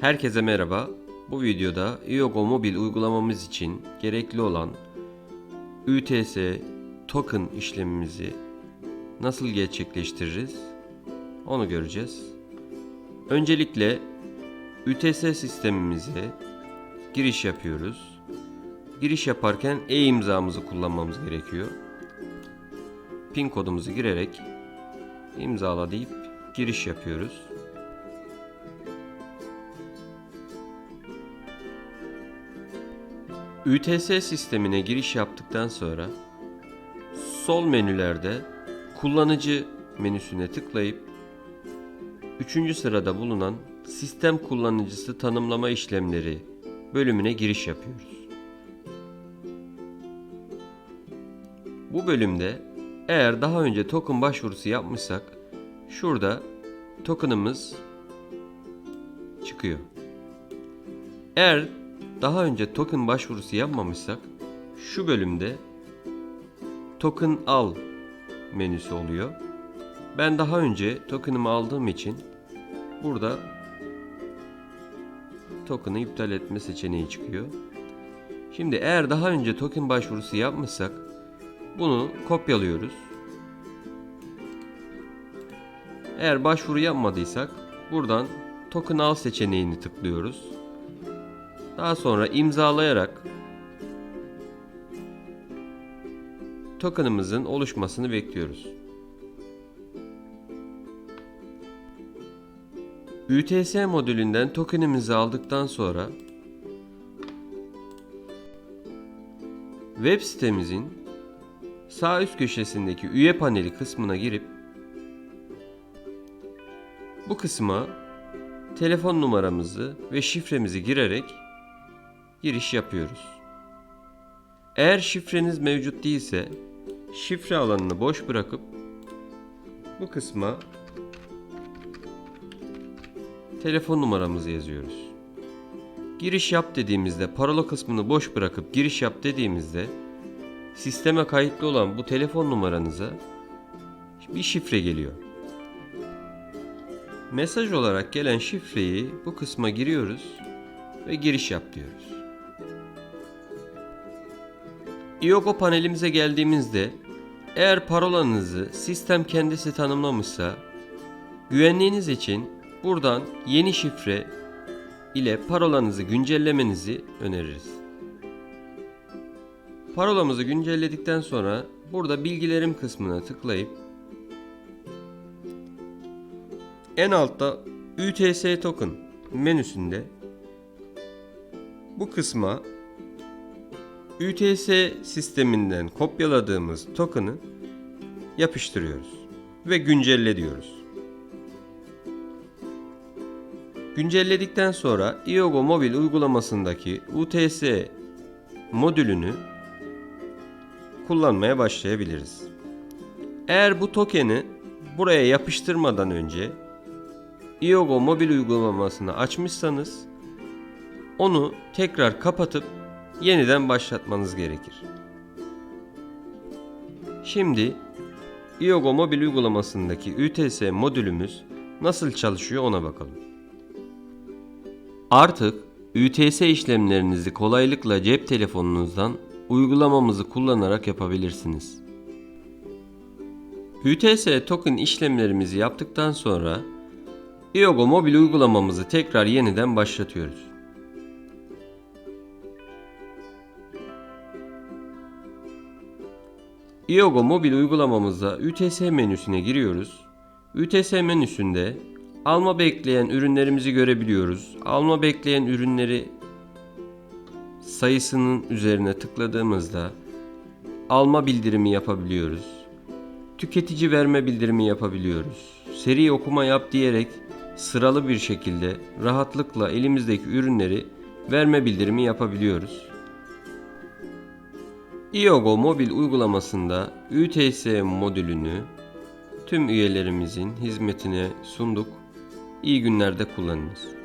Herkese merhaba. Bu videoda Iogo mobil uygulamamız için gerekli olan UTS token işlemimizi nasıl gerçekleştiririz onu göreceğiz. Öncelikle UTS sistemimize giriş yapıyoruz. Giriş yaparken e-imzamızı kullanmamız gerekiyor. Pin kodumuzu girerek imzala deyip giriş yapıyoruz. UTS sistemine giriş yaptıktan sonra sol menülerde kullanıcı menüsüne tıklayıp 3. sırada bulunan sistem kullanıcısı tanımlama işlemleri bölümüne giriş yapıyoruz. Bu bölümde eğer daha önce token başvurusu yapmışsak şurada tokenımız çıkıyor. Eğer daha önce token başvurusu yapmamışsak şu bölümde token al menüsü oluyor. Ben daha önce tokenımı aldığım için burada token'ı iptal etme seçeneği çıkıyor. Şimdi eğer daha önce token başvurusu yapmışsak bunu kopyalıyoruz. Eğer başvuru yapmadıysak buradan token al seçeneğini tıklıyoruz. Daha sonra imzalayarak tokenımızın oluşmasını bekliyoruz. UTS modülünden tokenimizi aldıktan sonra web sitemizin sağ üst köşesindeki üye paneli kısmına girip bu kısma telefon numaramızı ve şifremizi girerek giriş yapıyoruz. Eğer şifreniz mevcut değilse şifre alanını boş bırakıp bu kısma telefon numaramızı yazıyoruz. Giriş yap dediğimizde parola kısmını boş bırakıp giriş yap dediğimizde sisteme kayıtlı olan bu telefon numaranıza bir şifre geliyor. Mesaj olarak gelen şifreyi bu kısma giriyoruz ve giriş yap diyoruz. Iogo panelimize geldiğimizde eğer parolanızı sistem kendisi tanımlamışsa güvenliğiniz için buradan yeni şifre ile parolanızı güncellemenizi öneririz. Parolamızı güncelledikten sonra burada bilgilerim kısmına tıklayıp en altta UTS token menüsünde bu kısma UTS sisteminden kopyaladığımız token'ı yapıştırıyoruz ve güncelle diyoruz. Güncelledikten sonra Iogo mobil uygulamasındaki UTS modülünü kullanmaya başlayabiliriz. Eğer bu token'i buraya yapıştırmadan önce Iogo mobil uygulamasını açmışsanız onu tekrar kapatıp yeniden başlatmanız gerekir. Şimdi Iogo mobil uygulamasındaki UTS modülümüz nasıl çalışıyor ona bakalım. Artık UTS işlemlerinizi kolaylıkla cep telefonunuzdan uygulamamızı kullanarak yapabilirsiniz. UTS token işlemlerimizi yaptıktan sonra Iogo mobil uygulamamızı tekrar yeniden başlatıyoruz. Iogo mobil uygulamamızda UTS menüsüne giriyoruz. UTS menüsünde alma bekleyen ürünlerimizi görebiliyoruz. Alma bekleyen ürünleri sayısının üzerine tıkladığımızda alma bildirimi yapabiliyoruz. Tüketici verme bildirimi yapabiliyoruz. Seri okuma yap diyerek sıralı bir şekilde rahatlıkla elimizdeki ürünleri verme bildirimi yapabiliyoruz. Iogo mobil uygulamasında UTS modülünü tüm üyelerimizin hizmetine sunduk. İyi günlerde kullanınız.